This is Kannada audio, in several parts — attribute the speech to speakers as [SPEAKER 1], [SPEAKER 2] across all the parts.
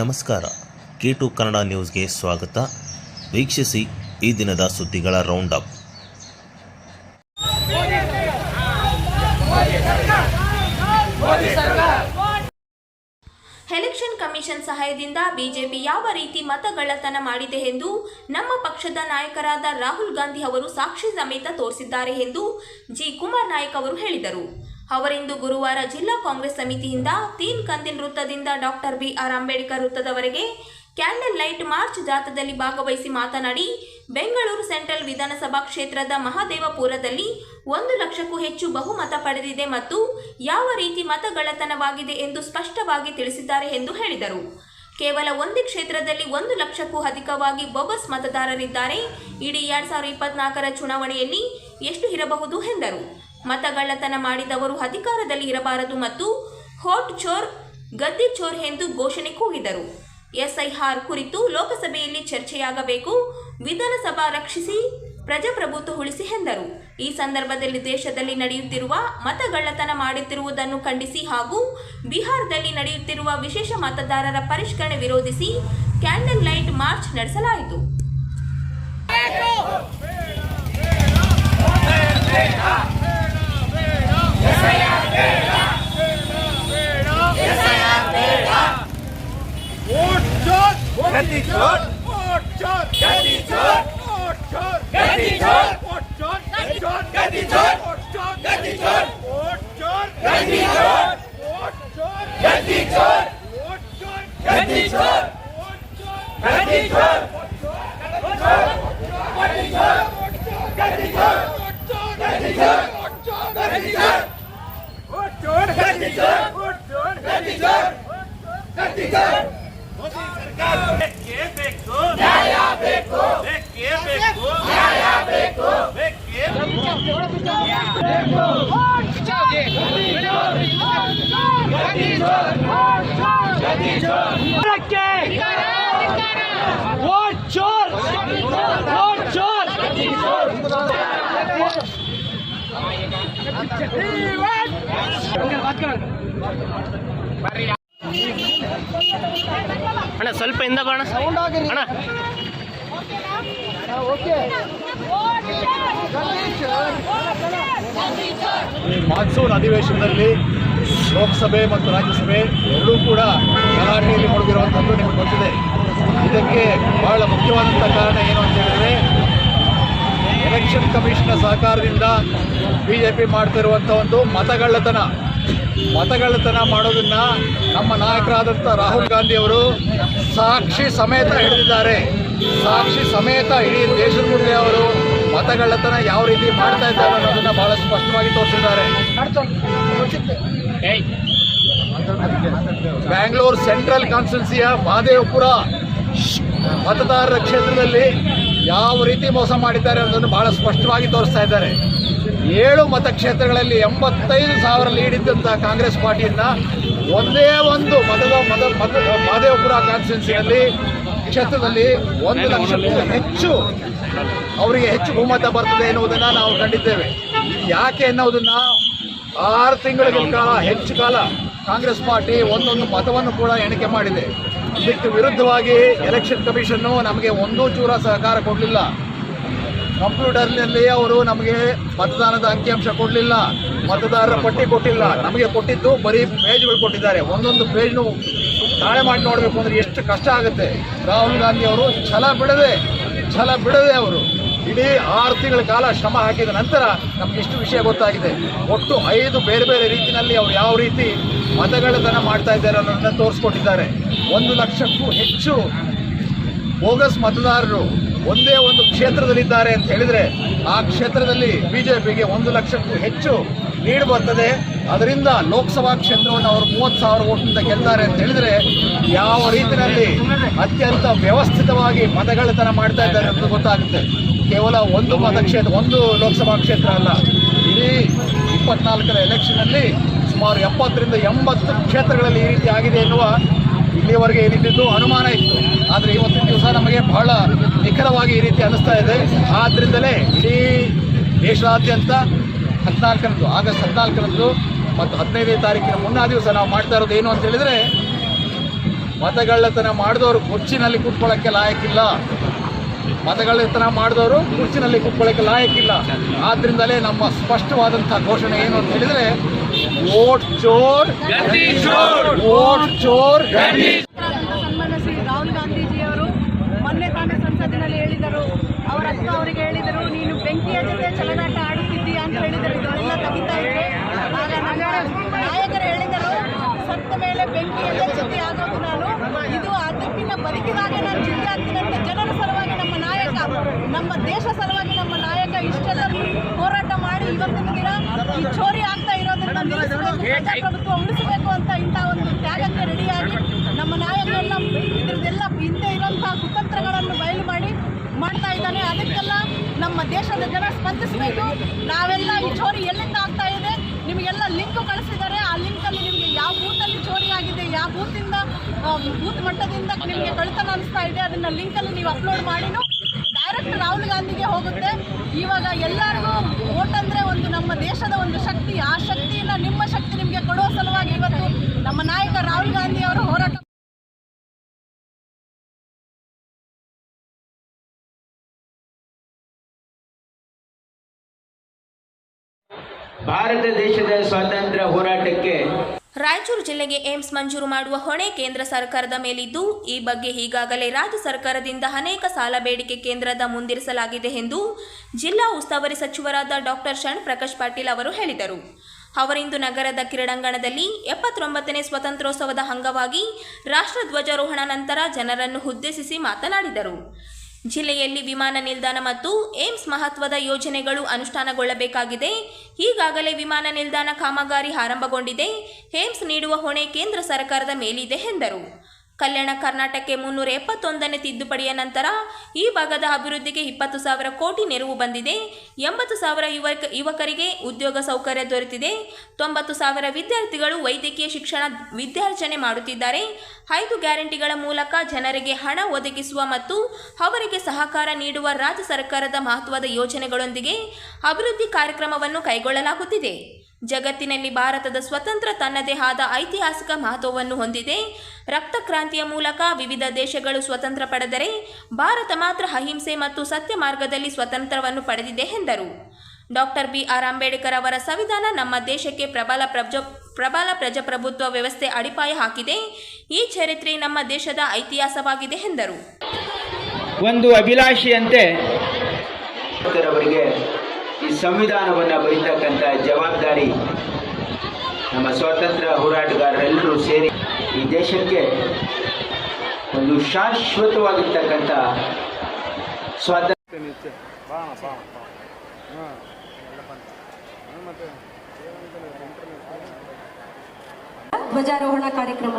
[SPEAKER 1] ನಮಸ್ಕಾರ. ಕೆ ಟು ಕನ್ನಡ ನ್ಯೂಸ್ಗೆ ಸ್ವಾಗತ. ವೀಕ್ಷಿಸಿ ಈ ದಿನದ ಸುದ್ದಿಗಳ ರೌಂಡ್ ಅಪ್
[SPEAKER 2] ಎಲೆಕ್ಷನ್ ಕಮಿಷನ್ ಸಹಾಯದಿಂದ ಬಿಜೆಪಿ ಯಾವ ರೀತಿ ಮತಗಳ್ಳತನ ಮಾಡಿದೆ ಎಂದು ನಮ್ಮ ಪಕ್ಷದ ನಾಯಕರಾದ ರಾಹುಲ್ ಗಾಂಧಿ ಅವರು ಸಾಕ್ಷಿ ಸಮೇತ ತೋರಿಸಿದ್ದಾರೆ ಎಂದು ಜಿ ಕುಮಾರ್ ನಾಯಕ್ ಅವರು ಹೇಳಿದರು. ಅವರಿಂದು ಗುರುವಾರ ಜಿಲ್ಲಾ ಕಾಂಗ್ರೆಸ್ ಸಮಿತಿಯಿಂದ ತೀನ್ ಕಂದಿನ್ ವೃತ್ತದಿಂದ ಡಾಕ್ಟರ್ ಬಿ ಆರ್ ಅಂಬೇಡ್ಕರ್ ವೃತ್ತದವರೆಗೆ ಕ್ಯಾಂಡಲ್ ಲೈಟ್ ಮಾರ್ಚ್ ಜಾಥಾದಲ್ಲಿ ಭಾಗವಹಿಸಿ ಮಾತನಾಡಿ, ಬೆಂಗಳೂರು ಸೆಂಟ್ರಲ್ ವಿಧಾನಸಭಾ ಕ್ಷೇತ್ರದ ಮಹದೇವಪುರದಲ್ಲಿ ಒಂದು ಲಕ್ಷಕ್ಕೂ ಹೆಚ್ಚು ಬಹುಮತ ಪಡೆದಿದೆ ಮತ್ತು ಯಾವ ರೀತಿ ಮತಗಳತನವಾಗಿದೆ ಎಂದು ಸ್ಪಷ್ಟವಾಗಿ ತಿಳಿಸಿದ್ದಾರೆ ಎಂದು ಹೇಳಿದರು. ಕೇವಲ ಒಂದೇ ಕ್ಷೇತ್ರದಲ್ಲಿ ಒಂದು ಲಕ್ಷಕ್ಕೂ ಅಧಿಕವಾಗಿ ಬೊಬಸ್ ಮತದಾರರಿದ್ದಾರೆ. ಇಡೀ ಎರಡ್ ಸಾವಿರದ ಇಪ್ಪತ್ನಾಲ್ಕರ ಚುನಾವಣೆಯಲ್ಲಿ ಎಷ್ಟು ಇರಬಹುದು ಎಂದರು. ಮತಗಳ್ಳತನ ಮಾಡಿದವರು ಅಧಿಕಾರದಲ್ಲಿ ಇರಬಾರದು ಮತ್ತು ಹೋಟ್ ಚೋರ್ ಗದ್ದಿ ಚೋರ್ ಎಂದು ಘೋಷಣೆ ಕೂಗಿದರು ಎಸ್ಐಆರ್ ಕುರಿತು ಲೋಕಸಭೆಯಲ್ಲಿ ಚರ್ಚೆಯಾಗಬೇಕು ವಿಧಾನಸಭಾ ರಕ್ಷಿಸಿ ಪ್ರಜಾಪ್ರಭುತ್ವ ಉಳಿಸಿ ಎಂದರು ಈ ಸಂದರ್ಭದಲ್ಲಿ ದೇಶದಲ್ಲಿ ನಡೆಯುತ್ತಿರುವ ಮತಗಳ್ಳತನ ಮಾಡುತ್ತಿರುವುದನ್ನು ಖಂಡಿಸಿ ಹಾಗೂ ಬಿಹಾರದಲ್ಲಿ ನಡೆಯುತ್ತಿರುವ ವಿಶೇಷ ಮತದಾರರ ಪರಿಷ್ಕರಣೆ ವಿರೋಧಿಸಿ ಕ್ಯಾಂಡಲ್ ಲೈಟ್ ಮಾರ್ಚ್ ನಡೆಸಲಾಯಿತು
[SPEAKER 3] गति छोड़ गति छोड़ गति छोड़ गति छोड़ गति छोड़ गति छोड़ गति छोड़ गति छोड़ गति छोड़ गति छोड़ गति छोड़ गति छोड़ गति छोड़ गति चोर
[SPEAKER 4] ಅಣ್ಣ ಸ್ವಲ್ಪ ಹಿಂದೆ ಅಣ್ಣ.
[SPEAKER 3] ಈ ಮಾನ್ಸೂನ್ ಅಧಿವೇಶನದಲ್ಲಿ ಲೋಕಸಭೆ ಮತ್ತು ರಾಜ್ಯಸಭೆ ಎರಡೂ ಕೂಡ ಗಲಾಟೆಯಲ್ಲಿ ಮುಳುಗಿರುವಂಥದ್ದು ನಿಮಗೆ ಗೊತ್ತಿದೆ. ಇದಕ್ಕೆ ಬಹಳ ಮುಖ್ಯವಾದಂಥ ಕಾರಣ ಏನು ಅಂತ ಹೇಳಿದರೆ ಎಲೆಕ್ಷನ್ ಕಮಿಷನ್ ಸಹಕಾರದಿಂದ ಬಿ ಜೆ ಪಿ ಮಾಡ್ತಿರುವಂಥ ಒಂದು ಮತಗಳ್ಳತನ. ಮತಗಳ್ಳತನ ಮಾಡೋದನ್ನ ನಮ್ಮ ನಾಯಕರಾದಂಥ ರಾಹುಲ್ ಗಾಂಧಿ ಅವರು ಸಾಕ್ಷಿ ಸಮೇತ ಹಿಡಿದಿದ್ದಾರೆ. ಸಾಕ್ಷಿ ಸಮೇತ ಇಡೀ ದೇಶದ ಮುಂದೆ ಅವರು ಮತಗಳತನ ಯಾವ ರೀತಿ ಮಾಡ್ತಾ ಇದ್ದಾರೆ ಅನ್ನೋದನ್ನ ಬಹಳ ಸ್ಪಷ್ಟವಾಗಿ ತೋರಿಸಿದ್ದಾರೆ. ಬ್ಯಾಂಗ್ಳೂರ್ ಸೆಂಟ್ರಲ್ ಕಾನ್ಸ್ಟಿಟ್ಯೂನ್ಸಿಯ ಮಹದೇವಪುರ ಮತದಾರರ ಕ್ಷೇತ್ರದಲ್ಲಿ ಯಾವ ರೀತಿ ಮೋಸ ಮಾಡಿದ್ದಾರೆ ಅನ್ನೋದನ್ನು ಬಹಳ ಸ್ಪಷ್ಟವಾಗಿ ತೋರಿಸ್ತಾ ಇದ್ದಾರೆ. ಏಳು ಮತಕ್ಷೇತ್ರಗಳಲ್ಲಿ ಎಂಬತ್ತೈದು ಸಾವಿರ ಲೀಡ್ ಇದ್ದಂಥ ಕಾಂಗ್ರೆಸ್ ಪಾರ್ಟಿಯನ್ನ ಒಂದೇ ಒಂದು ಮತದ ಮತ ಮತ ಮಹದೇವಪುರ ಕಾನ್ಸ್ಟಿಟ್ಯೂನ್ಸಿಯಲ್ಲಿ ಕ್ಷೇತ್ರದಲ್ಲಿ ಒಂದು ಲಕ್ಷಕ್ಕೂ ಹೆಚ್ಚು ಅವರಿಗೆ ಹೆಚ್ಚು ಬಹುಮತ ಬರ್ತದೆ ಎನ್ನುವುದನ್ನು ನಾವು ಕಂಡಿದ್ದೇವೆ. ಯಾಕೆ ಎನ್ನುವುದನ್ನು? ಆರು ತಿಂಗಳ ಕಾಲ, ಹೆಚ್ಚು ಕಾಲ ಕಾಂಗ್ರೆಸ್ ಪಾರ್ಟಿ ಒಂದೊಂದು ಮತವನ್ನು ಕೂಡ ಎಣಿಕೆ ಮಾಡಿದೆ. ಇದಕ್ಕೆ ವಿರುದ್ಧವಾಗಿ ಎಲೆಕ್ಷನ್ ಕಮಿಷನ್ನು ನಮಗೆ ಒಂದೂ ಚೂರ ಸಹಕಾರ ಕೊಡಲಿಲ್ಲ. ಕಂಪ್ಯೂಟರ್ನಲ್ಲಿ ಅವರು ನಮಗೆ ಮತದಾನದ ಅಂಕಿಅಂಶ ಕೊಡಲಿಲ್ಲ, ಮತದಾರರ ಪಟ್ಟಿ ಕೊಟ್ಟಿಲ್ಲ. ನಮಗೆ ಕೊಟ್ಟಿದ್ದು ಬರೀ ಪೇಜ್ಗಳು ಕೊಟ್ಟಿದ್ದಾರೆ. ಒಂದೊಂದು ಪೇಜ್ನು ತಾಳೆ ಮಾಡಿ ನೋಡಬೇಕು ಅಂದ್ರೆ ಎಷ್ಟು ಕಷ್ಟ ಆಗುತ್ತೆ. ರಾಹುಲ್ ಗಾಂಧಿ ಅವರು, ಛಲ ಬಿಡದೆ ಛಲ ಬಿಡದೆ ಅವರು ಇಡೀ ಆರು ತಿಂಗಳ ಕಾಲ ಶ್ರಮ ಹಾಕಿದ ನಂತರ ನಮ್ಗೆ ಇಷ್ಟು ವಿಷಯ ಗೊತ್ತಾಗಿದೆ. ಒಟ್ಟು ಐದು ಬೇರೆ ಬೇರೆ ರೀತಿಯಲ್ಲಿ ಅವರು ಯಾವ ರೀತಿ ಮತಗಳತನ ಮಾಡ್ತಾ ಇದ್ದಾರೆ ಅನ್ನೋದನ್ನ ತೋರಿಸ್ಕೊಟ್ಟಿದ್ದಾರೆ. ಒಂದು ಲಕ್ಷಕ್ಕೂ ಹೆಚ್ಚು ಬೋಗಸ್ ಮತದಾರರು ಒಂದೇ ಒಂದು ಕ್ಷೇತ್ರದಲ್ಲಿದ್ದಾರೆ ಅಂತ ಹೇಳಿದ್ರೆ ಆ ಕ್ಷೇತ್ರದಲ್ಲಿ ಬಿಜೆಪಿಗೆ ಒಂದು ಲಕ್ಷಕ್ಕೂ ಹೆಚ್ಚು ಲೀಡ್ ಬರ್ತದೆ. ಅದರಿಂದ ಲೋಕಸಭಾ ಕ್ಷೇತ್ರವನ್ನು ಅವರು ಮೂವತ್ತು ಸಾವಿರ ಓಟ್ನಿಂದ ಗೆಲ್ತಾರೆ ಅಂತ ಹೇಳಿದ್ರೆ ಯಾವ ರೀತಿಯಲ್ಲಿ ಅತ್ಯಂತ ವ್ಯವಸ್ಥಿತವಾಗಿ ಮತಗಳತನ ಮಾಡ್ತಾ ಇದ್ದಾರೆ ಅಂತ ಗೊತ್ತಾಗುತ್ತೆ. ಕೇವಲ ಒಂದು ಮತಕ್ಷೇತ್ರ, ಒಂದು ಲೋಕಸಭಾ ಕ್ಷೇತ್ರ ಅಲ್ಲ. ಇಡೀ ಇಪ್ಪತ್ನಾಲ್ಕರ ಎಲೆಕ್ಷನಲ್ಲಿ ಸುಮಾರು ಎಪ್ಪತ್ತರಿಂದ ಎಂಬತ್ತು ಕ್ಷೇತ್ರಗಳಲ್ಲಿ ಈ ರೀತಿ ಆಗಿದೆ ಎನ್ನುವ ಇಲ್ಲಿಯವರೆಗೆ ಏನಿದ್ದು ಅನುಮಾನ ಇತ್ತು. ಆದರೆ ಇವತ್ತಿನ ದಿವಸ ನಮಗೆ ಬಹಳ ನಿಖರವಾಗಿ ಈ ರೀತಿ ಅನಿಸ್ತಾ ಇದೆ. ಆದ್ದರಿಂದಲೇ ಇಡೀ ದೇಶಾದ್ಯಂತ ಹದಿನಾಲ್ಕರಂದು, ಆಗಸ್ಟ್ ಹದಿನಾಲ್ಕರಂದು ಮತ್ತು ಹದಿನೈದನೇ ತಾರೀಕಿನ ಮುನ್ನಾ ದಿವಸ ನಾವು ಮಾಡ್ತಾ ಇರೋದು ಏನು ಅಂತ ಹೇಳಿದರೆ, ಮತಗಳ್ಳತನ ಮಾಡಿದವರು ಕುರ್ಚಿನಲ್ಲಿ ಕೂತ್ಕೊಳ್ಳೋಕ್ಕೆ ಲಾಯಕ್ಕಿಲ್ಲ. ಮತಗಳ್ಳತನ ಮಾಡಿದವರು ಕುರ್ಚಿನಲ್ಲಿ ಕೂತ್ಕೊಳ್ಳೋಕ್ಕೆ ಲಾಯಕ್ಕಿಲ್ಲ. ಆದ್ದರಿಂದಲೇ ನಮ್ಮ ಸ್ಪಷ್ಟವಾದಂಥ ಘೋಷಣೆ ಏನು ಅಂತ ಹೇಳಿದ್ರೆ ವೋಟ್ ಚೋರ್ ವೋಟ್ ಚೋರ್.
[SPEAKER 5] ಸನ್ಮಾನ್ಯ ಶ್ರೀ ರಾಹುಲ್ ಗಾಂಧೀಜಿಯವರು ಮೊನ್ನೆ ತಾನೇ ಸಂಸತ್ತಿನಲ್ಲಿ ಹೇಳಿದರು. ಅವರ ಅಕ್ಕ ಅವರಿಗೆ ಹೇಳಿದರು ನೀನು ಬೆಂಕಿಯ ಜೊತೆ ಚಲನಾಟ ಆಡುತ್ತಿದ್ದೀಯ ಅಂತ ಹೇಳಿದರು. ಇದೆಲ್ಲ ತಗಿತಾ ಇದೆ. ಆಗ ನಗರ ನಾಯಕರು ಹೇಳಿದರು ಸತ್ತ ಮೇಲೆ ಬೆಂಕಿಯ ಜೊತೆ ಆಗೋದು ನಾನು. ಇದು ಅದಕ್ಕಿಂತ ಬದುಕಿದಾಗ ನಾನು ಚಿಂತೆ ಆಗ್ತೀನಿ ಅಂತ ಜನರ ಸಲುವಾಗಿ ನಮ್ಮ ನಾಯಕ ನಮ್ಮ ದೇಶ ಸಲುವಾಗಿ ನಮ್ಮ ನಾಯಕ ಇಷ್ಟೆಲ್ಲ ಹೋರಾಟ ಮಾಡಿ ಇವತ್ತಿನ ದಿನ ಈ ಚೋರಿ ಆಗ್ತಾ ಇರೋದನ್ನ ನಿಲ್ಲಿಸಬೇಕು ಪ್ರಜಾಪ್ರಭುತ್ವ ಉಳಿಸಬೇಕು ಅಂತ ಇಂಥ ಒಂದು ತ್ಯಾಗಕ್ಕೆ ರೆಡಿಯಾಗಿ ನಮ್ಮ ನಾಯಕರೆಲ್ಲ ಇದ್ರದ್ದೆಲ್ಲ ಹಿಂದೆ ಇರುವಂತಹ ಕುತಂತ್ರಗಳನ್ನು ಬಯಲು ಮಾಡಿ ಮಾಡ್ತಾ ಇದ್ದಾನೆ. ಅದಕ್ಕೆಲ್ಲ ನಮ್ಮ ದೇಶದ ಜನ ಸ್ಪಂದಿಸಬೇಕು. ನಾವೆಲ್ಲ ಈ ಚೋರಿ ಎಲ್ಲಿಂದ ಆಗ್ತಾ ಇದೆ? ನಿಮಗೆಲ್ಲ ಲಿಂಕ್ ಕಳಿಸಿದ್ದಾರೆ. ಆ ಲಿಂಕಲ್ಲಿ ನಿಮಗೆ ಯಾವ ಬೂತಲ್ಲಿ ಚೋರಿ ಆಗಿದೆ, ಯಾವ ಬೂತಿಂದ ಬೂತ್ ಮಟ್ಟದಿಂದ ನಿಮಗೆ ಕಳಿತನ ಅನಿಸ್ತಾ ಇದೆ, ಅದನ್ನ ಲಿಂಕಲ್ಲಿ ನೀವು ಅಪ್ಲೋಡ್ ಮಾಡಿನೂ ಡೈರೆಕ್ಟ್ ರಾಹುಲ್ ಗಾಂಧಿಗೆ ಹೋಗುತ್ತೆ. ಇವಾಗ ಎಲ್ಲರಿಗೂ ವೋಟ್ ಅಂದ್ರೆ ಒಂದು ನಮ್ಮ ದೇಶದ ಒಂದು ಶಕ್ತಿ. ಆ ಶಕ್ತಿಯನ್ನ ನಿಮ್ಮ
[SPEAKER 6] ಭಾರತ ದೇಶದ ಸ್ವಾತಂತ್ರ್ಯ ಹೋರಾಟಕ್ಕೆ
[SPEAKER 2] ರಾಯಚೂರು ಜಿಲ್ಲೆಗೆ ಏಮ್ಸ್ ಮಂಜೂರು ಮಾಡುವ ಹೊಣೆ ಕೇಂದ್ರ ಸರ್ಕಾರದ ಮೇಲಿದ್ದು, ಈ ಬಗ್ಗೆ ಈಗಾಗಲೇ ರಾಜ್ಯ ಸರ್ಕಾರದಿಂದ ಅನೇಕ ಸಾಲ ಬೇಡಿಕೆ ಕೇಂದ್ರದ ಮುಂದಿರಿಸಲಾಗಿದೆ ಎಂದು ಜಿಲ್ಲಾ ಉಸ್ತುವಾರಿ ಸಚಿವರಾದ ಡಾಕ್ಟರ್ ಶಣ್ ಪ್ರಕಾಶ್ ಪಾಟೀಲ್ ಅವರು ಹೇಳಿದರು. ಅವರಿಂದು ನಗರದ ಕ್ರೀಡಾಂಗಣದಲ್ಲಿ ಎಪ್ಪತ್ತೊಂಬತ್ತನೇ ಸ್ವಾತಂತ್ರ್ಯೋತ್ಸವದ ಅಂಗವಾಗಿ ರಾಷ್ಟ್ರಧ್ವಜಾರೋಹಣ ನಂತರ ಜನರನ್ನು ಉದ್ದೇಶಿಸಿ ಮಾತನಾಡಿದರು. ಜಿಲ್ಲೆಯಲ್ಲಿ ವಿಮಾನ ನಿಲ್ದಾಣ ಮತ್ತು ಏಮ್ಸ್ ಮಹತ್ವದ ಯೋಜನೆಗಳು ಅನುಷ್ಠಾನಗೊಳ್ಳಬೇಕಾಗಿದೆ. ಈಗಾಗಲೇ ವಿಮಾನ ನಿಲ್ದಾಣ ಕಾಮಗಾರಿ ಆರಂಭಗೊಂಡಿದೆ. ಏಮ್ಸ್ ನೀಡುವ ಹೊಣೆ ಕೇಂದ್ರ ಸರ್ಕಾರದ ಮೇಲಿದೆ ಎಂದರು. ಕಲ್ಯಾಣ ಕರ್ನಾಟಕಕ್ಕೆ ಮುನ್ನೂರ ಎಪ್ಪತ್ತೊಂದನೇ ತಿದ್ದುಪಡಿಯ ನಂತರ ಈ ಭಾಗದ ಅಭಿವೃದ್ಧಿಗೆ ಇಪ್ಪತ್ತು ಸಾವಿರ ಕೋಟಿ ನೆರವು ಬಂದಿದೆ. ಎಂಬತ್ತು ಸಾವಿರ ಯುವಕ, ಯುವಕರಿಗೆ ಉದ್ಯೋಗ ಸೌಕರ್ಯ ದೊರೆತಿದೆ. ತೊಂಬತ್ತು ಸಾವಿರ ವಿದ್ಯಾರ್ಥಿಗಳು ವೈದ್ಯಕೀಯ ಶಿಕ್ಷಣ ವಿದ್ಯಾರ್ಜನೆ ಮಾಡುತ್ತಿದ್ದಾರೆ. ಐದು ಗ್ಯಾರಂಟಿಗಳ ಮೂಲಕ ಜನರಿಗೆ ಹಣ ಒದಗಿಸುವ ಮತ್ತು ಅವರಿಗೆ ಸಹಕಾರ ನೀಡುವ ರಾಜ್ಯ ಸರ್ಕಾರದ ಮಹತ್ವದ ಯೋಜನೆಗಳೊಂದಿಗೆ ಅಭಿವೃದ್ಧಿ ಕಾರ್ಯಕ್ರಮವನ್ನು ಕೈಗೊಳ್ಳಲಾಗುತ್ತಿದೆ. ಜಗತ್ತಿನಲ್ಲಿ ಭಾರತದ ಸ್ವತಂತ್ರ ತನ್ನದೇ ಆದ ಐತಿಹಾಸಿಕ ಮಹತ್ವವನ್ನು ಹೊಂದಿದೆ. ರಕ್ತ ಕ್ರಾಂತಿಯ ಮೂಲಕ ವಿವಿಧ ದೇಶಗಳು ಸ್ವತಂತ್ರ ಪಡೆದರೆ ಭಾರತ ಮಾತ್ರ ಅಹಿಂಸೆ ಮತ್ತು ಸತ್ಯ ಮಾರ್ಗದಲ್ಲಿ ಸ್ವತಂತ್ರವನ್ನು ಪಡೆದಿದೆ ಎಂದರು. Doctor B. ಆರ್. ಅಂಬೇಡ್ಕರ್ ಅವರ ಸಂವಿಧಾನ ನಮ್ಮ ದೇಶಕ್ಕೆ ಪ್ರಬಲ ಪ್ರಜ ಪ್ರಬಲ ಪ್ರಜಾಪ್ರಭುತ್ವ ವ್ಯವಸ್ಥೆ ಅಡಿಪಾಯ ಹಾಕಿದೆ. ಈ ಚರಿತ್ರೆ ನಮ್ಮ ದೇಶದ ಐತಿಹಾಸವಾಗಿದೆ ಎಂದರು.
[SPEAKER 6] ಒಂದು ಅಭಿಲಾಷೆಯಂತೆ ಅವರಿಗೆ ಸಂವಿಧಾನವನ್ನು ಬರೀತಕ್ಕಂಥ ಜವಾಬ್ದಾರಿ ನಮ್ಮ ಸ್ವಾತಂತ್ರ್ಯ ಹೋರಾಟಗಾರರೆಲ್ಲರೂ ಸೇರಿ ಈ ದೇಶಕ್ಕೆ ಒಂದು ಶಾಶ್ವತವಾಗಿರ್ತಕ್ಕಂಥ ಸ್ವಾತಂತ್ರ್ಯ
[SPEAKER 5] ಧ್ವಜಾರೋಹಣ ಕಾರ್ಯಕ್ರಮ.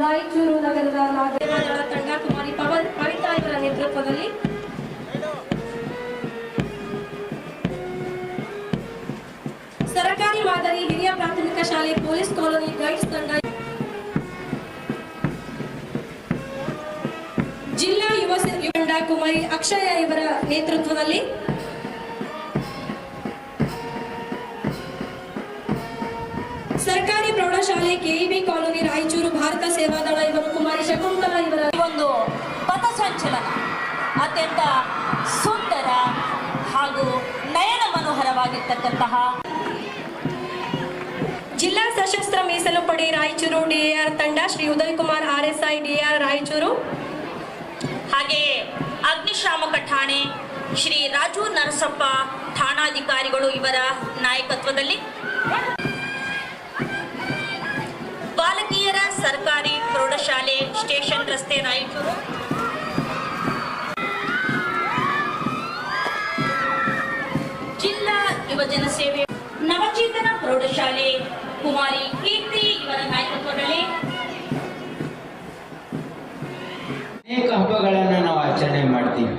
[SPEAKER 7] ರಾಯಚೂರು ನಗರದ ನಾಗರಿಕರ ತಂಡ ಕುಮಾರಿ ಪವನ್ ಕವಿತಾ ಇವರ ನೇತೃತ್ವದಲ್ಲಿ ಸರ್ಕಾರಿ ಮಾದರಿ ಹಿರಿಯ ಪ್ರಾಥಮಿಕ ಶಾಲೆ ಪೊಲೀಸ್ ಕಾಲೋನಿ ಗೈಡ್ಸ್ ತಂಡ ಜಿಲ್ಲಾ ಯುವ ತಂಡ ಕುಮಾರಿ ಅಕ್ಷಯ ಇವರ ನೇತೃತ್ವದಲ್ಲಿ ಸರ್ಕಾರಿ ಪ್ರೌಢಶಾಲೆ ಕೆಇಬಿ ಕಾಲೋನಿ ರಾಯಚೂರು ಭಾರತ ಸೇವಾದಳ ಇವರು ಕುಮಾರಿ ಶಕುಂತಲಾ ಇವರ
[SPEAKER 8] ಒಂದು ಪಥಸಂಚಲನ ಅತ್ಯಂತ ಸುಂದರ ಹಾಗೂ ನಯನ ಮನೋಹರವಾಗಿರ್ತಕ್ಕಂತಹ
[SPEAKER 7] ಜಿಲ್ಲಾ ಸಶಸ್ತ್ರ ಮೀಸಲು ಪಡೆ ರಾಯಚೂರು ಡಿಎಆರ್ ತಂಡ ಶ್ರೀ ಉದಯ್ ಕುಮಾರ್ ಆರ್ಎಸ್ಐ ಡಿಆರ್ ರಾಯಚೂರು.
[SPEAKER 8] ಹಾಗೆಯೇ ಅಗ್ನಿಶಾಮಕ ಠಾಣೆ ಶ್ರೀ ರಾಜು ನರಸಪ್ಪ ಠಾಣಾಧಿಕಾರಿಗಳು ಇವರ ನಾಯಕತ್ವದಲ್ಲಿ ಸರ್ಕಾರಿ ಪ್ರೌಢಶಾಲೆ ಸ್ಟೇಷನ್ ರಸ್ತೆ ರಾಯಚೂರು. ಜಿಲ್ಲಾ ಯುವಜನ ಸೇವೆ ನವಚೇತನ ಪ್ರೌಢಶಾಲೆ, ಕುಮಾರಿ ಕೀರ್ತಿ ಇವರ ನಾಯಕತ್ವದಲ್ಲಿ.
[SPEAKER 6] ಅನೇಕ ಹಬ್ಬಗಳನ್ನು ನಾವು ಆಚರಣೆ ಮಾಡ್ತೀವಿ.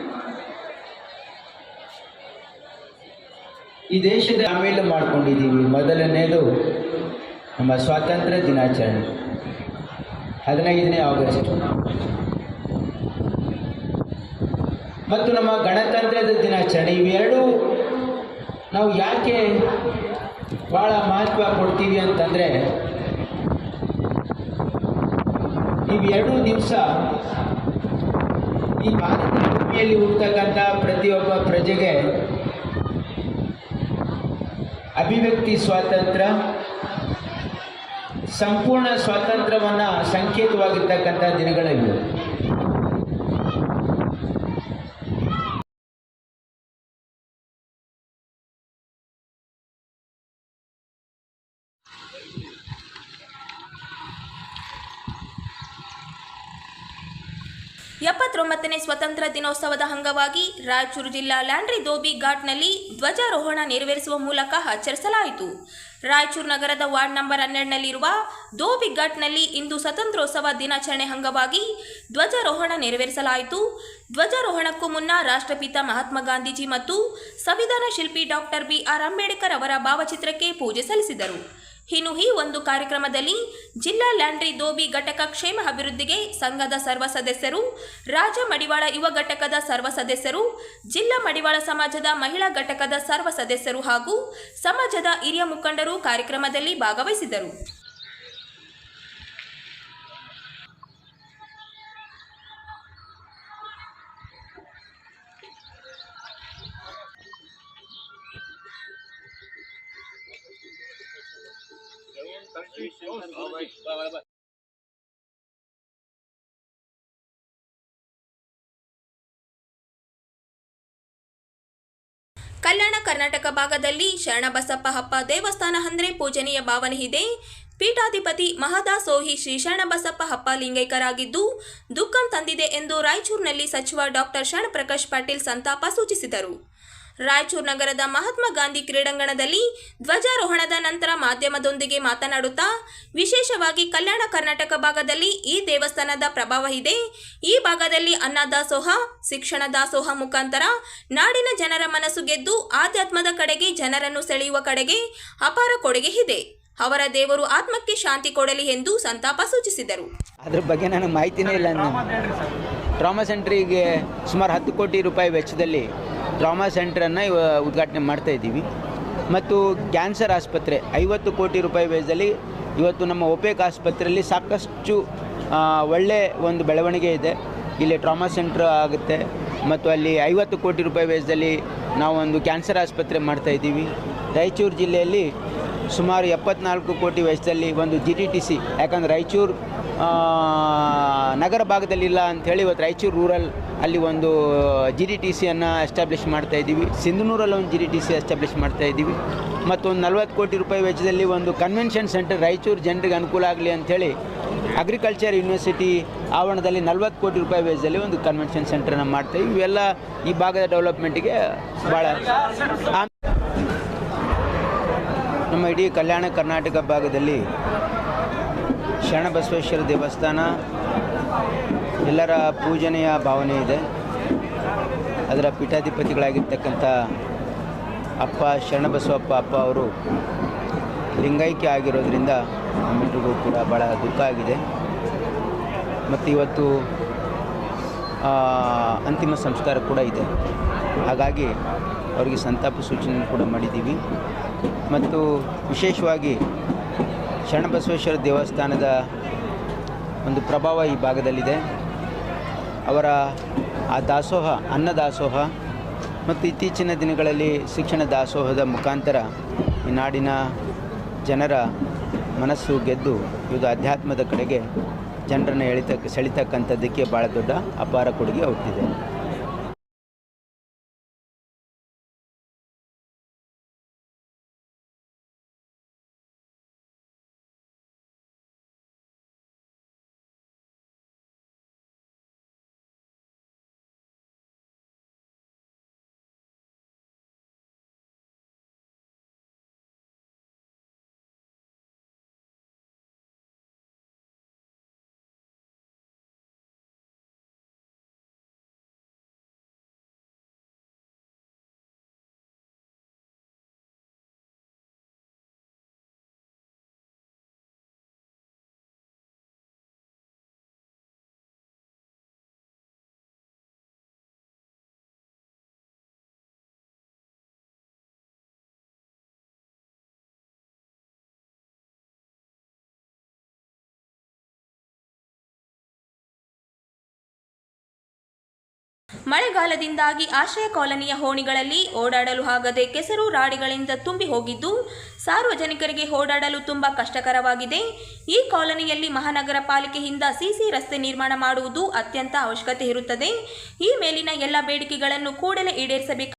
[SPEAKER 6] ಈ ದೇಶದ ಆಮೇಲೆ ಮಾಡ್ಕೊಂಡಿದ್ದೀವಿ. ಮೊದಲನೇದು ನಮ್ಮ ಸ್ವಾತಂತ್ರ್ಯ ದಿನಾಚರಣೆ. ಹದಿನೈದನೇ ಆಗಸ್ಟ್. ಮತ್ತು ನಮ್ಮ ಗಣತಂತ್ರದ ದಿನಾಚರಣೆ, ಇವೆರಡೂ ನಾವು ಯಾಕೆ ಭಾಳ ಮಹತ್ವ ಕೊಡ್ತೀವಿ ಅಂತಂದರೆ, ಇವೆರಡೂ ದಿವಸ ಈ ಭಾರತ ಭೂಮಿಯಲ್ಲಿ ಹುಟ್ಟತಕ್ಕಂಥ ಪ್ರತಿಯೊಬ್ಬ ಪ್ರಜೆಗೆ ಅಭಿವ್ಯಕ್ತಿ ಸ್ವಾತಂತ್ರ್ಯ, ಸಂಪೂರ್ಣ ಸ್ವಾತಂತ್ರ್ಯವನ್ನು ಸಂಕೇತವಾಗಿರ್ತಕ್ಕಂಥ ದಿನಗಳಿವೆ
[SPEAKER 2] ಎಪ್ಪತ್ತೊಂಬತ್ತನೇ ಸ್ವತಂತ್ರ ದಿನೋತ್ಸವದ ಅಂಗವಾಗಿ ರಾಯಚೂರು ಜಿಲ್ಲಾ ಲ್ಯಾಂಡ್ರಿ ದೋಬಿ ಘಾಟ್ನಲ್ಲಿ ಧ್ವಜಾರೋಹಣ ನೆರವೇರಿಸುವ ಮೂಲಕ ಆಚರಿಸಲಾಯಿತು. ರಾಯಚೂರು ನಗರದ ವಾರ್ಡ್ ನಂಬರ್ ಹನ್ನೆರಡನಲ್ಲಿರುವ ದೋಬಿಘಾಟ್ನಲ್ಲಿ ಇಂದು ಸ್ವತಂತ್ರೋತ್ಸವ ದಿನಾಚರಣೆ ಅಂಗವಾಗಿ ಧ್ವಜಾರೋಹಣ ನೆರವೇರಿಸಲಾಯಿತು. ಧ್ವಜಾರೋಹಣಕ್ಕೂ ಮುನ್ನ ರಾಷ್ಟ್ರಪಿತ ಮಹಾತ್ಮ ಗಾಂಧೀಜಿ ಮತ್ತು ಸಂವಿಧಾನ ಶಿಲ್ಪಿ ಡಾಕ್ಟರ್ ಬಿ ಆರ್ ಅಂಬೇಡ್ಕರ್ ಅವರ ಭಾವಚಿತ್ರಕ್ಕೆ ಪೂಜೆ ಸಲ್ಲಿಸಿದರು. ಈ ಒಂದು ಕಾರ್ಯಕ್ರಮದಲ್ಲಿ ಜಿಲ್ಲಾ ಲ್ಯಾಂಡ್ರಿ ದೋಬಿ ಘಟಕ ಕ್ಷೇಮ ಅಭಿವೃದ್ಧಿಗೆ ಸಂಘದ ಸರ್ವ ಸದಸ್ಯರು, ರಾಜ ಮಡಿವಾಳ ಯುವ ಘಟಕದ ಸರ್ವ ಸದಸ್ಯರು, ಜಿಲ್ಲಾ ಮಡಿವಾಳ ಸಮಾಜದ ಮಹಿಳಾ ಘಟಕದ ಸರ್ವ ಸದಸ್ಯರು ಹಾಗೂ ಸಮಾಜದ ಹಿರಿಯ ಮುಖಂಡರು ಕಾರ್ಯಕ್ರಮದಲ್ಲಿ ಭಾಗವಹಿಸಿದರು. ಕಲ್ಯಾಣ ಕರ್ನಾಟಕ ಭಾಗದಲ್ಲಿ ಶರಣಬಸಪ್ಪ ಹಪ್ಪ ದೇವಸ್ಥಾನ ಅಂದ್ರೆ ಪೂಜನೀಯ ಭಾವನೆ ಇದೆ. ಪೀಠಾಧಿಪತಿ ಮಹದಾಸೋಹಿ ಶ್ರೀ ಶರಣಬಸಪ್ಪ ಹಪ್ಪ ಲಿಂಗೈಕರಾಗಿದ್ದು ದುಃಖಂ ತಂದಿದೆ ಎಂದು ರಾಯಚೂರಿನಲ್ಲಿ ಸಚಿವ ಡಾಕ್ಟರ್ ಶರಣಪ್ರಕಾಶ್ ಪಾಟೀಲ್ ಸಂತಾಪ ಸೂಚಿಸಿದರು. ರಾಯಚೂರು ನಗರದ ಮಹಾತ್ಮ ಗಾಂಧಿ ಕ್ರೀಡಾಂಗಣದಲ್ಲಿ ಧ್ವಜಾರೋಹಣದ ನಂತರ ಮಾಧ್ಯಮದೊಂದಿಗೆ ಮಾತನಾಡುತ್ತಾ, ವಿಶೇಷವಾಗಿ ಕಲ್ಯಾಣ ಕರ್ನಾಟಕ ಭಾಗದಲ್ಲಿ ಈ ದೇವಸ್ಥಾನದ ಪ್ರಭಾವ ಇದೆ. ಈ ಭಾಗದಲ್ಲಿ ಅನ್ನದಾಸೋಹ ಶಿಕ್ಷಣ ದಾಸೋಹ ಮುಖಾಂತರ ನಾಡಿನ ಜನರ ಮನಸ್ಸು ಗೆದ್ದು ಆಧ್ಯಾತ್ಮದ ಕಡೆಗೆ, ಜನರನ್ನು ಸೆಳೆಯುವ ಕಡೆಗೆ ಅಪಾರ ಕೊಡುಗೆ ಇದೆ. ಅವರ ದೇವರು ಆತ್ಮಕ್ಕೆ ಶಾಂತಿ ಕೊಡಲಿ ಎಂದು ಸಂತಾಪ ಸೂಚಿಸಿದರು.
[SPEAKER 6] ಅದ್ರ ಬಗ್ಗೆ ನನಗೆ ಮಾಹಿತಿನೇ ಇಲ್ಲ ಟ್ರಾಮಾ ಸೆಂಟ್ರಿಗೆ ಸುಮಾರು ಹತ್ತು ಕೋಟಿ ರೂಪಾಯಿ ವೆಚ್ಚದಲ್ಲಿ ಟ್ರಾಮಾ ಸೆಂಟ್ರನ್ನು ಇವ ಉದ್ಘಾಟನೆ ಮಾಡ್ತಾ ಇದ್ದೀವಿ. ಮತ್ತು ಕ್ಯಾನ್ಸರ್ ಆಸ್ಪತ್ರೆ, ಐವತ್ತು ಕೋಟಿ ರೂಪಾಯಿ ವೆಚ್ಚದಲ್ಲಿ ಇವತ್ತು ನಮ್ಮ ಒಪೇಕ್ ಆಸ್ಪತ್ರೆಯಲ್ಲಿ ಸಾಕಷ್ಟು ಒಳ್ಳೆಯ ಒಳ್ಳೆ ಒಂದು ಬೆಳವಣಿಗೆ ಇದೆ. ಇಲ್ಲಿ ಟ್ರಾಮಾ ಸೆಂಟ್ರ್ ಆಗುತ್ತೆ. ಮತ್ತು ಅಲ್ಲಿ ಐವತ್ತು ಕೋಟಿ ರೂಪಾಯಿ ವೆಚ್ಚದಲ್ಲಿ ನಾವು ಒಂದು ಕ್ಯಾನ್ಸರ್ ಆಸ್ಪತ್ರೆ ಮಾಡ್ತಾ ಇದ್ದೀವಿ. ರಾಯಚೂರು ಜಿಲ್ಲೆಯಲ್ಲಿ ಸುಮಾರು ಎಪ್ಪತ್ನಾಲ್ಕು ಕೋಟಿ ವೆಚ್ಚದಲ್ಲಿ ಒಂದು ಜಿ ಟಿ ಟಿ ಸಿ ಯಾಕಂದ್ರೆ ರಾಯಚೂರು ನಗರ ಭಾಗದಲ್ಲಿಲ್ಲ ಅಂಥೇಳಿ ಇವತ್ತು ರಾಯಚೂರು ರೂರಲ್ ಅಲ್ಲಿ ಒಂದು ಜಿ ಡಿ ಟಿ ಸಿಯನ್ನು ಎಸ್ಟಾಬ್ಲಿಷ್ ಮಾಡ್ತಾ ಇದ್ದೀವಿ. ಸಿಂಧನೂರಲ್ಲಿ ಒಂದು G D T C establish ಮಾಡ್ತಾ ಇದ್ದೀವಿ. ಮತ್ತು ಒಂದು ನಲ್ವತ್ತು ಕೋಟಿ ರೂಪಾಯಿ ವೆಚ್ಚದಲ್ಲಿ ಒಂದು ಕನ್ವೆನ್ಷನ್ ಸೆಂಟರ್ ರಾಯಚೂರು ಜನರಿಗೆ ಅನುಕೂಲ ಆಗಲಿ ಅಂಥೇಳಿ ಅಗ್ರಿಕಲ್ಚರ್ ಯೂನಿವರ್ಸಿಟಿ ಆವರಣದಲ್ಲಿ ನಲ್ವತ್ತು ಕೋಟಿ ರೂಪಾಯಿ ವೆಚ್ಚದಲ್ಲಿ ಒಂದು ಕನ್ವೆನ್ಷನ್ ಸೆಂಟರ್ನ ಮಾಡ್ತೀವಿ ಇವೆಲ್ಲ ಈ ಭಾಗದ ಡೆವಲಪ್ಮೆಂಟಿಗೆ ಭಾಳ ನಮ್ಮ ಇಡೀ ಕಲ್ಯಾಣ ಕರ್ನಾಟಕ ಭಾಗದಲ್ಲಿ ಶರಣಬಸವೇಶ್ವರ ದೇವಸ್ಥಾನ ಎಲ್ಲರ ಪೂಜನೆಯ ಭಾವನೆ ಇದೆ. ಅದರ ಪೀಠಾಧಿಪತಿಗಳಾಗಿರ್ತಕ್ಕಂಥ ಅಪ್ಪ ಶರಣಬಸವಪ್ಪ ಅಪ್ಪ ಅವರು ಲಿಂಗೈಕ್ಯ ಆಗಿರೋದ್ರಿಂದ ನಮ್ಮೆಲ್ರಿಗೂ ಕೂಡ ಭಾಳ ದುಃಖ ಆಗಿದೆ. ಮತ್ತು ಇವತ್ತು ಅಂತಿಮ ಸಂಸ್ಕಾರ ಕೂಡ ಇದೆ. ಹಾಗಾಗಿ ಅವರಿಗೆ ಸಂತಾಪ ಸೂಚನೆ ಕೂಡ ಮಾಡಿದ್ದೀವಿ. ಮತ್ತು ವಿಶೇಷವಾಗಿ ಶರಣಬಸವೇಶ್ವರ ದೇವಸ್ಥಾನದ ಒಂದು ಪ್ರಭಾವ ಈ ಭಾಗದಲ್ಲಿದೆ. ಅವರ ಆ ದಾಸೋಹ, ಅನ್ನ ದಾಸೋಹ ಮತ್ತು ಇತ್ತೀಚಿನ ದಿನಗಳಲ್ಲಿ ಶಿಕ್ಷಣ ದಾಸೋಹದ ಮುಖಾಂತರ ಈ ನಾಡಿನ ಜನರ ಮನಸ್ಸು ಗೆದ್ದು ಇದು ಅಧ್ಯಾತ್ಮದ ಕಡೆಗೆ ಜನರನ್ನು ಎಳಿತ ಸೆಳಿತಕ್ಕಂಥದ್ದಕ್ಕೆ ಭಾಳ ದೊಡ್ಡ ಅಪಾರ ಕೊಡುಗೆ ಹುಟ್ಟಿದೆ.
[SPEAKER 2] ಮಳೆಗಾಲದಿಂದಾಗಿ ಆಶ್ರಯ ಕಾಲನಿಯ ಹೋಣಿಗಳಲ್ಲಿ ಓಡಾಡಲು ಆಗದೆ ಕೆಸರು ರಾಡಿಗಳಿಂದ ತುಂಬಿ ಹೋಗಿದ್ದು, ಸಾರ್ವಜನಿಕರಿಗೆ ಓಡಾಡಲು ತುಂಬಾ ಕಷ್ಟಕರವಾಗಿದೆ. ಈ ಕಾಲನಿಯಲ್ಲಿ ಮಹಾನಗರ ಪಾಲಿಕೆಯಿಂದ ಸಿಸಿ ರಸ್ತೆ ನಿರ್ಮಾಣ ಮಾಡುವುದು ಅತ್ಯಂತ ಅವಶ್ಯಕತೆ ಇರುತ್ತದೆ. ಈ ಮೇಲಿನ ಎಲ್ಲ ಬೇಡಿಕೆಗಳನ್ನು ಕೂಡಲೇ ಈಡೇರಿಸಬೇಕು.